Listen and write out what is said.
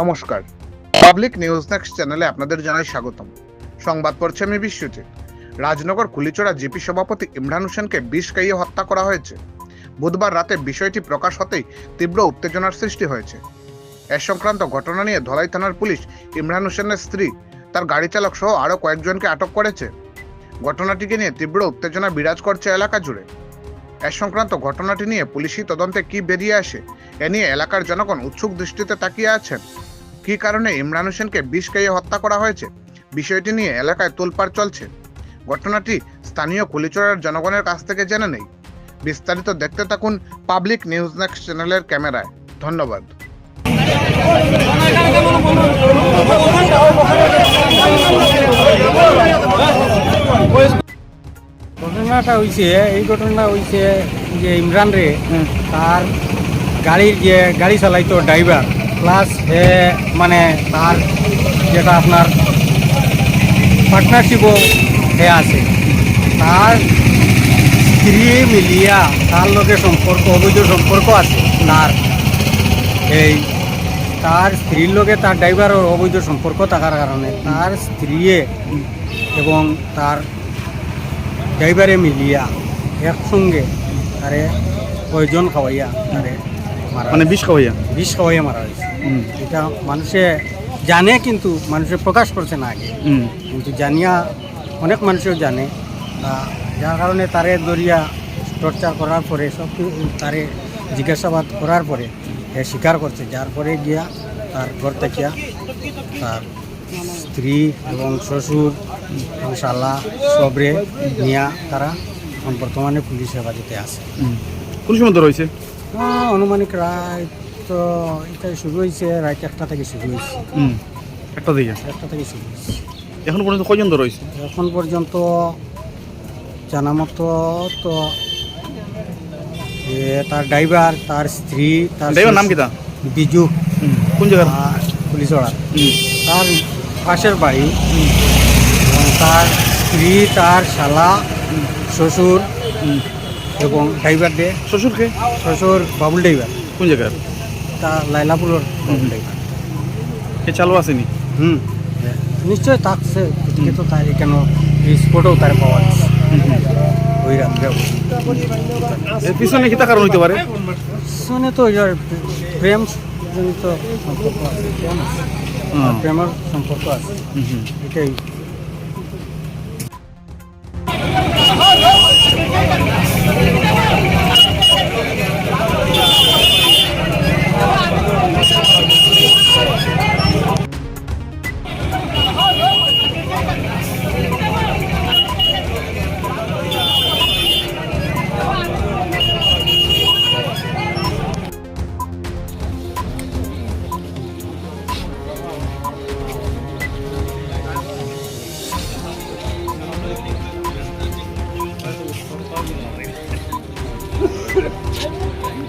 নমস্কার। Public news next চ্যানেলে আপনাদের জানাই স্বাগতম। সংবাদ পড়ছে আমি বিশ্বজিৎ। রাজনগর কুলিচড়া জিপি সভাপতি ইমরান হোসেনকে বিষ খাইয়ে হত্যা করা হয়েছে। বুধবার রাতে বিষয়টি প্রকাশ হতেই তীব্র উত্তেজনার সৃষ্টি হয়েছে। এ সংক্রান্ত ঘটনা নিয়ে ধলাই থানার পুলিশ ইমরান হোসেনের স্ত্রী, তার গাড়ি চালক সহ আরও কয়েকজনকে আটক করেছে। ঘটনাটিকে নিয়ে তীব্র উত্তেজনা বিরাজ করছে এলাকা জুড়ে। এ সংক্রান্ত ঘটনাটি নিয়ে পুলিশি তদন্তে কি বেরিয়ে আসে, এ নিয়ে এলাকার জনগণ উৎসুক দৃষ্টিতে তাকিয়ে আছেন। কী কারণে ইমরান হোসেনকে বিষ খাইয়ে হত্যা করা হয়েছে? বিষয়টি নিয়ে এলাকায় তোলপাড় চলছে। ঘটনাটি স্থানীয় কুলিচড়ার জনগণের কাছ থেকে জেনে নেই। বিস্তারিত দেখতে থাকুন পাবলিক নিউজ নেক্সট চ্যানেলের ক্যামেরায়। ধন্যবাদ। ঘটনাটা হয়েছে এই ঘটনা হয়েছে যে ইমরান রে তার গাড়ির যে গাড়ি চালাইতো ড্রাইভার প্লাস মানে তার যেটা আপনার পার্টনারশিপও হে আছে। তার স্ত্রী মিলিয়া, তার লগে সম্পর্ক, অবৈধ সম্পর্ক আছে। তার এই তার স্ত্রীর লগে তার ড্রাইভারের অবৈধ সম্পর্ক থাকার কারণে তার স্ত্রীয়ে এবং তার ড্রাইভারে মিলিয়া একসঙ্গে তারে প্রয়োজন খাওয়াইয়া তারে মানে বিষ খাওয়াইয়া? বিষ খাওয়াইয়া মারা হয়েছে। এটা মানুষে জানে কিন্তু মানুষে প্রকাশ করছে না আগে। কিন্তু জানিয়া অনেক মানুষও জানে। যার কারণে তারে দরিয়া টর্চার করার পরে সব তারে জিজ্ঞাসাবাদ করার পরে সে স্বীকার করছে। যার পরে গিয়া তার ঘর থেকে তার স্ত্রী এবং শ্বশুর এবং শালা সবরে নিয়া তারা বর্তমানে পুলিশ হেফাজতে আছে। কোন সময় আহ, আনুমানিক রায় তো এটা শুরু হয়েছে রাত একটা থেকে শুরু হয়েছে। হুম একটা দিকে একটা থেকে শুরু হয়েছে। এখন পর্যন্ত কজন ধরা হয়েছে এখন পর্যন্ত জানা মতো তো এ, তার ড্রাইভার তার স্ত্রী তার ড্রাইভার নাম কিতা বিজু। হুম। কোন জায়গার? আর পুলিশরা হুম। তার পাশের বাড়ি। এবং তার স্ত্রী তার শালা শ্বশুর। হুম। এবং ড্রাইভার দিয়ে শ্বশুরকে? শ্বশুর বাবুল ড্রাইভার কোন জায়গার তার লাইলাপুরের বাবুল ড্রাইভার এ চালু আসেনি হুম। নিশ্চয় থাকছে তো তার কেন স্পটেও তার পাওয়া যাচ্ছে। ওই রাত্রে পিছনে কিতা কারণ হইতে পারে? শুনে তো প্রেম জনিত সম্পর্ক আছে। প্রেমের সম্পর্ক আছে। এটাই।